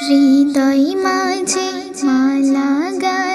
হৃদয় মাঝে মালা গাথি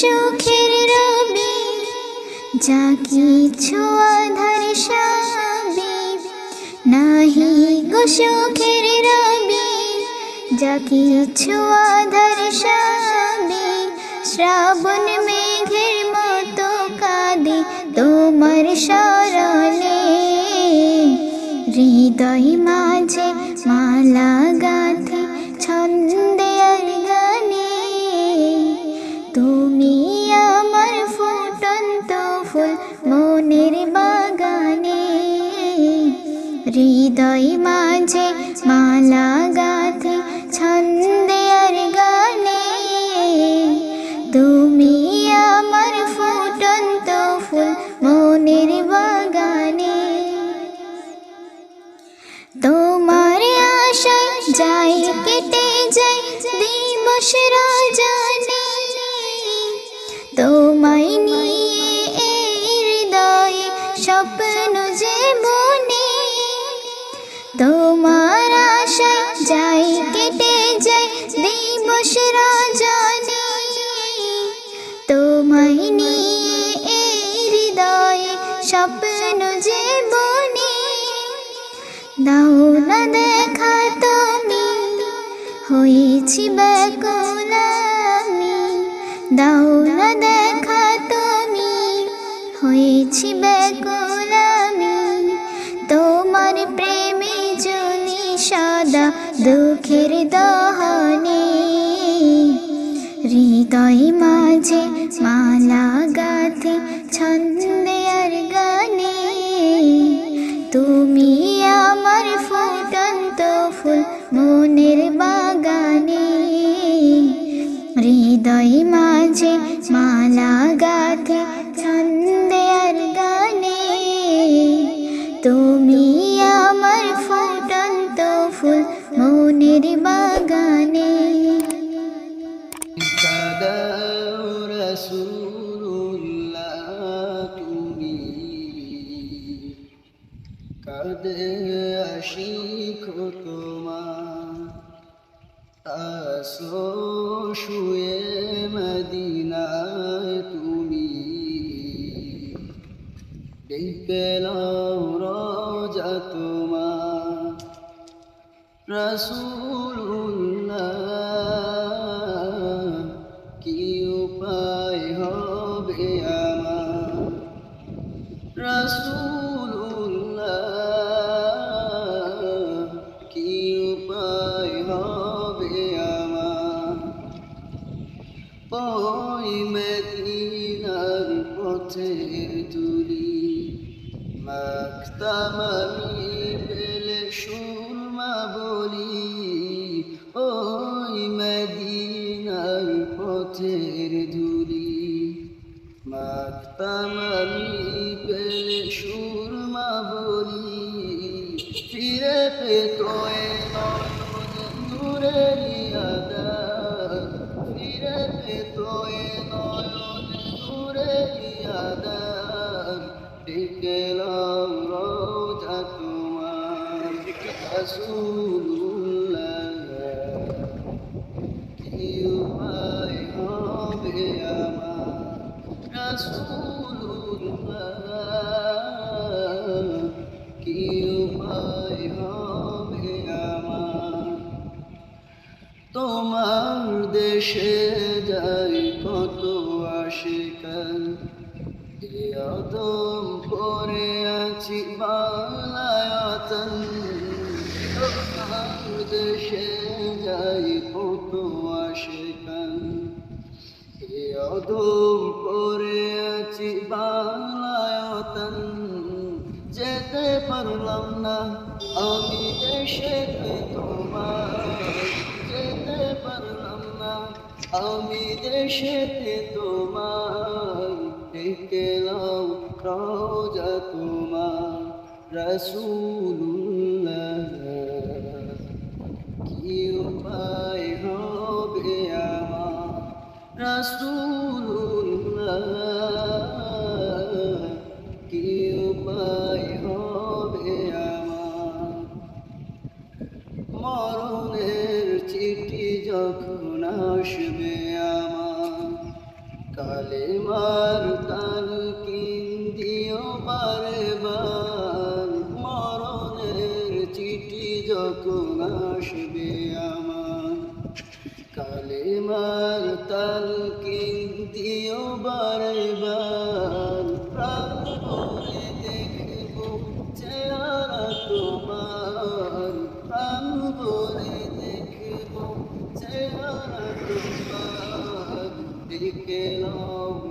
সুখের রবি, যা কিছু আধার সাবি। নাহি গো সুখের রবি, যা কিছু আধার সাবি। শ্রাবণ মেঘের দিবস রাজানে তোমায় নিয়ে হৃদয়ে স্বপ্ন যে বনে তোমার আশায় যাই কেটে যাই দিবস রাজানে তোমায় নিয়ে হৃদয়ে স্বপ্ন যে বনে দাও না দেখা তুমি হয়েছি ব্যাকুল আমি দাও না দেখা তুমি, হয়েছি ব্যাকুল আমি তোমার প্রেমে জলি সাদা দুঃখের দহনে, হৃদয় মাঝে মালা আসো শুয়ে মদিনায় তুমি। ডেকে রজা তোমার। রসুল্লাহ পথের তুলি। মাক্তামামি পেলে সুরমা বলি, ওই মদিনার পথের ধুলি। মাক্তামামি পেলে সুরমা বলি তোয়ে নয়ন নূরের আদার ফিরে তোয়ে নয়ন নূরের আদার ডেকে লাও রোজা তোমার। রাসূলুল্লাহ, কি উপায় হবে আমার? রাসূলুল্লাহ, কি উপায় হবে আমার? তোমার দেশে যাই কত আশিকার আদম পরে আছি বালায়াতন দেশে যাই কত আশিকার অদম পরে আছি বালায়াতন যেতে পারলাম না আমি দেশে তোমার যেতে পারলাম না আমি দেশেতে তোমার ডেকে লাও রোজা তোমার রসুল্লাহ কি উপায় হবে আমার রসুল্লাহ কালেমার তাল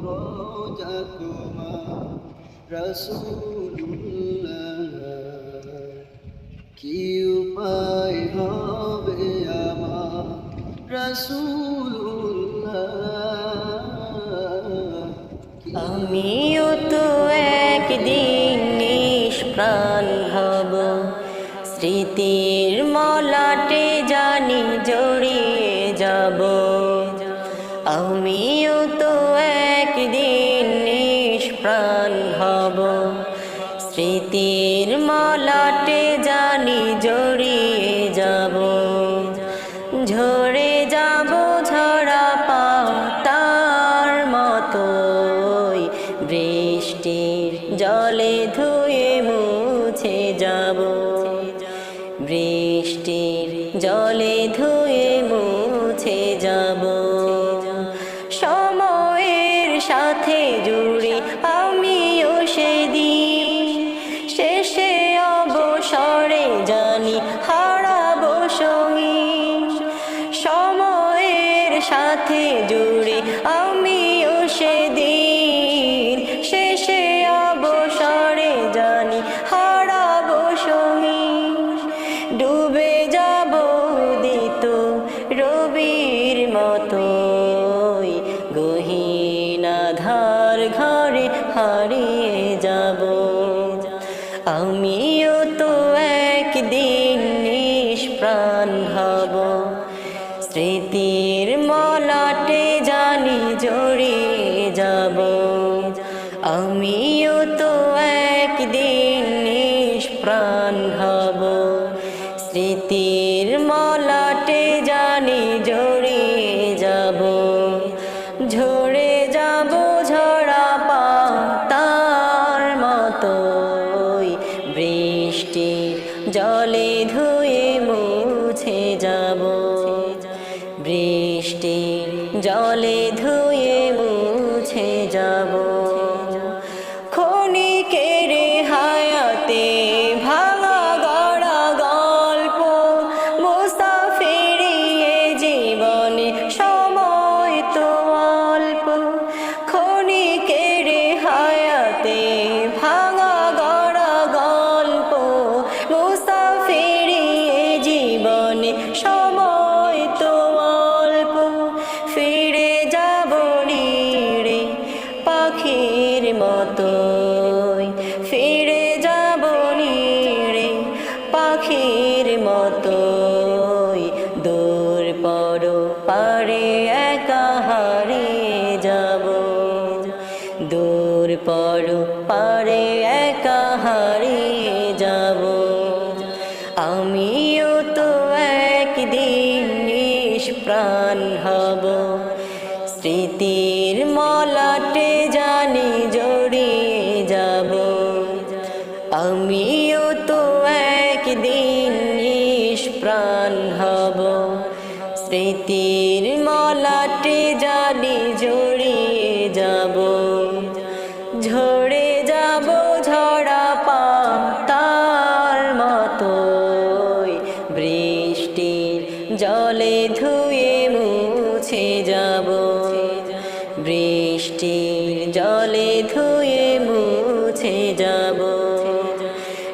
রোজা তোমার রসুল্লাহ আমিও তো একদিন নিষ্প্রাণ স্মৃতির মলাটে যাব। আমিও মতোই বৃষ্টির জলে ধুয়ে জলে ধুয়ে মুছে যাব। বৃষ্টির জলে ধুয়ে মুছে যাব।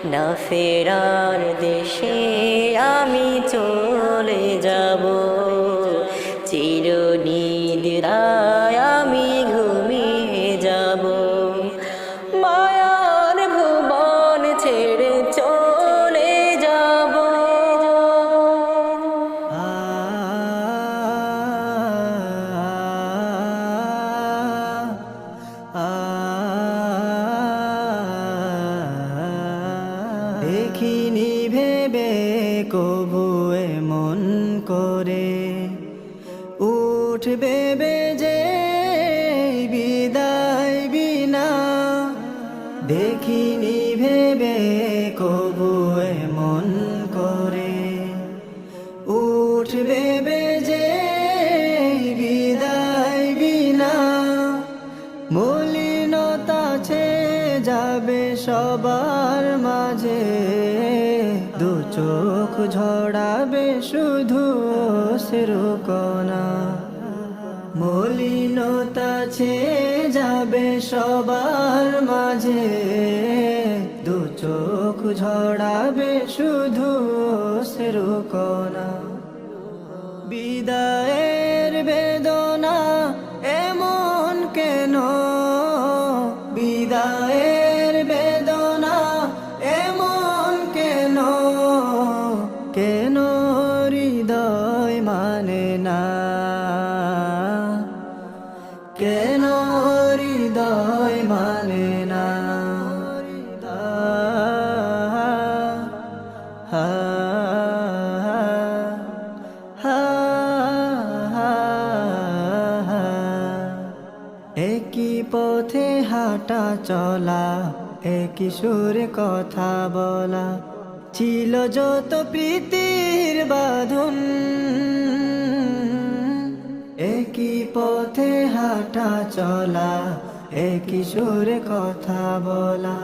না ফেরার দেশে ঝড়াবে শুধু সেরকনা মলিনতা ছে যাবে সবার মাঝে। দু চোখ ঝড়াবে শুধু সেরকনা বিদায়ের হাঁটা চলা, এ সুরে কথা বলা। ছিল যত প্রীতির বাঁধন, একই পথে হাঁটা চলা, এ সুরে কথা বলা।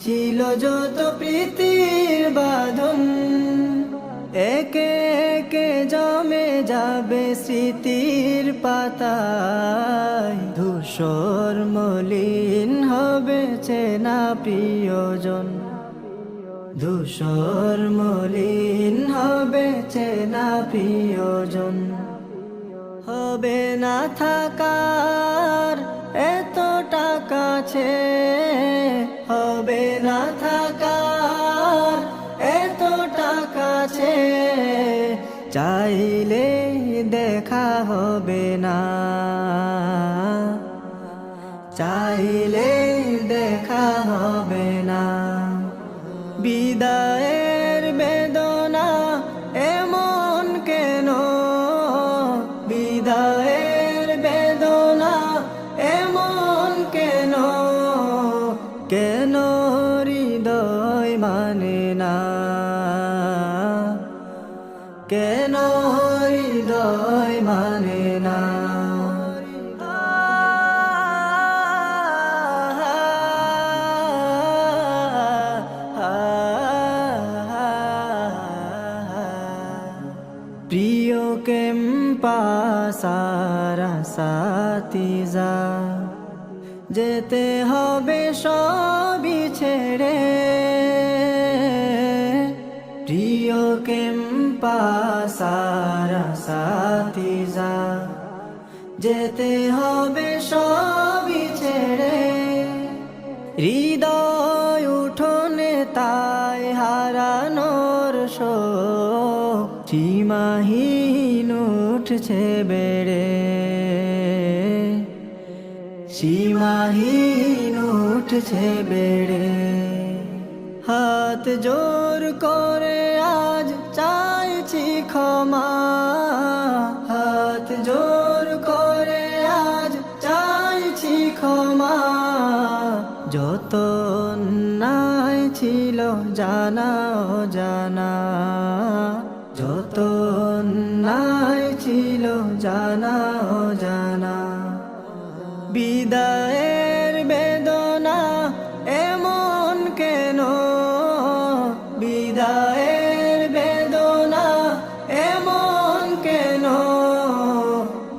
ছিল যত প্রীতির বাঁধন একে একে জমে যাবে স্মৃতির পাতায়। ধূসর মলিন হবে চেনা প্রিয়জন। ধূসর মলিন হবে চেনা প্রিয়জন। হবে না থাকার চাইলে দেখা হবে না। চাইলে দেখা হবে হৃদয় মানে না। প্রিয় কেম্পা সারা সাথী যা যেতে হবে যা যেতে হবে সবই ছেড়ে। হৃদয় উঠোনে তাই হারানোর সীমাহীন উঠছে বেড়ে। সীমাহীন উঠছে বেড়ে। হাত জোর করে আজ চাইছি ক্ষমা। জোর করে আজ চাইছি ক্ষমা। যত নাই ছিল জানা জানা। যত নাই ছিল জানা।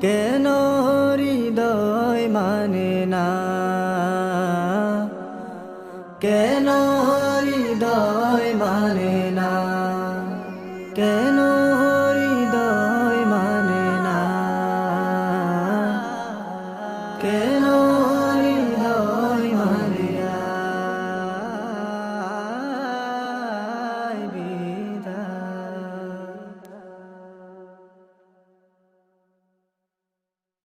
কেন হৃদয় মানে না। কেন